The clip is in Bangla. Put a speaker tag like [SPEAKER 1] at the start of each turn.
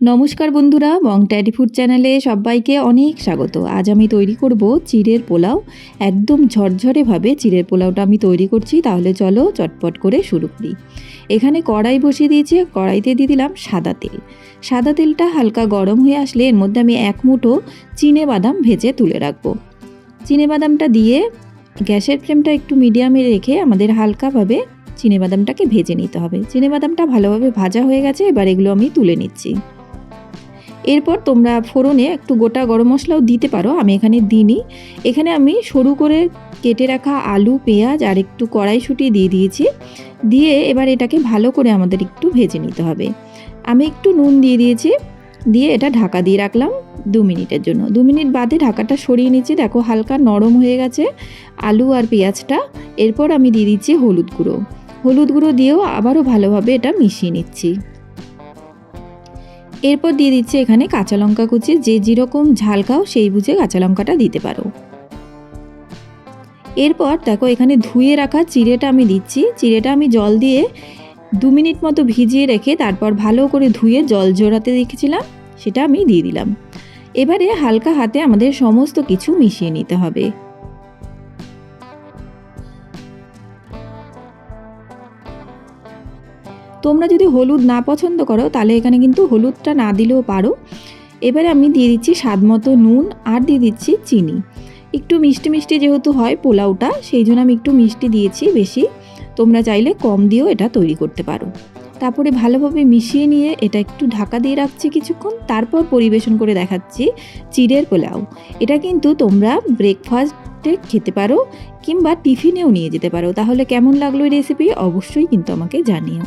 [SPEAKER 1] নমস্কার বন্ধুরা বং ট্যাডি ফুড চ্যানেলে সবাইকে অনেক স্বাগত। আজ আমি তৈরি করব চিড়ের পোলাও। একদম ঝরঝরেভাবে চিড়ের পোলাওটা আমি তৈরি করছি, তাহলে চলো চটপট করে শুরু করি। এখানে কড়াই বসিয়ে দিয়েছি, কড়াইতে দিয়ে দিলাম সাদা তেল। সাদা তেলটা হালকা গরম হয়ে আসলে এর মধ্যে আমি এক মুঠো চিনে বাদাম ভেজে তুলে রাখব। চিনে বাদামটা দিয়ে গ্যাসের ফ্লেমটা একটু মিডিয়ামে রেখে আমাদের হালকাভাবে চিনে বাদামটাকে ভেজে নিতে হবে। চিনে বাদামটা ভালোভাবে ভাজা হয়ে গেছে, এবার এগুলো আমি তুলে নিচ্ছি। এরপর তোমরা ফোড়নে একটু গোটা গরম মশলাও দিতে পারো, আমি এখানে দিইনি। এখানে আমি সরু করে কেটে রাখা আলু, পেঁয়াজ আর একটু কড়াইশুঁটি দিয়ে দিয়েছি। দিয়ে এবার এটাকে ভালো করে আমাদের একটু ভেজে নিতে হবে। আমি একটু নুন দিয়ে দিয়েছি, দিয়ে এটা ঢাকা দিয়ে রাখলাম দু মিনিটের জন্য। দু মিনিট বাদে ঢাকাটা সরিয়ে নিচ্ছি দেখো হালকা নরম হয়ে গেছে আলু আর পেঁয়াজটা। এরপর আমি দিয়ে দিচ্ছি হলুদ গুঁড়ো। হলুদ গুঁড়ো দিয়েও আবারও ভালোভাবে এটা মিশিয়ে নিচ্ছি। এরপর দিয়ে দিচ্ছি এখানে কাঁচা লঙ্কা কুচি। যে যেরকম ঝাল খাও, সেই বুঝে কাঁচা লঙ্কাটা দিতে পারো। এরপর দেখো, এখানে ধুয়ে রাখা চিড়েটা আমি দিচ্ছি। চিড়েটা আমি জল দিয়ে দু মিনিট মতো ভিজিয়ে রেখে তারপর ভালো করে ধুয়ে জল জোড়াতে রেখেছিলাম, সেটা আমি দিয়ে দিলাম। এবারে হালকা হাতে আমাদের সমস্ত কিছু মিশিয়ে নিতে হবে। তোমরা যদি হলুদ না পছন্দ করো, তাহলে এখানে কিন্তু হলুদটা না দিলেও পারো। এবারে আমি দিয়ে দিচ্ছি স্বাদ মতো নুন আর দিয়ে দিচ্ছি চিনি। একটু মিষ্টি মিষ্টি যেহেতু হয় পোলাওটা, সেই জন্য আমি একটু মিষ্টি দিয়েছি বেশি। তোমরা চাইলে কম দিয়েও এটা তৈরি করতে পারো। তারপরে ভালোভাবে মিশিয়ে নিয়ে এটা একটু ঢাকা দিয়ে রাখছি কিছুক্ষণ, তারপর পরিবেশন করে দেখাচ্ছি চিড়ের পোলাও। এটা কিন্তু তোমরা ব্রেকফাস্টে খেতে পারো কিংবা টিফিনেও নিয়ে যেতে পারো। তাহলে কেমন লাগল এই রেসিপি অবশ্যই কিন্তু আমাকে জানিও।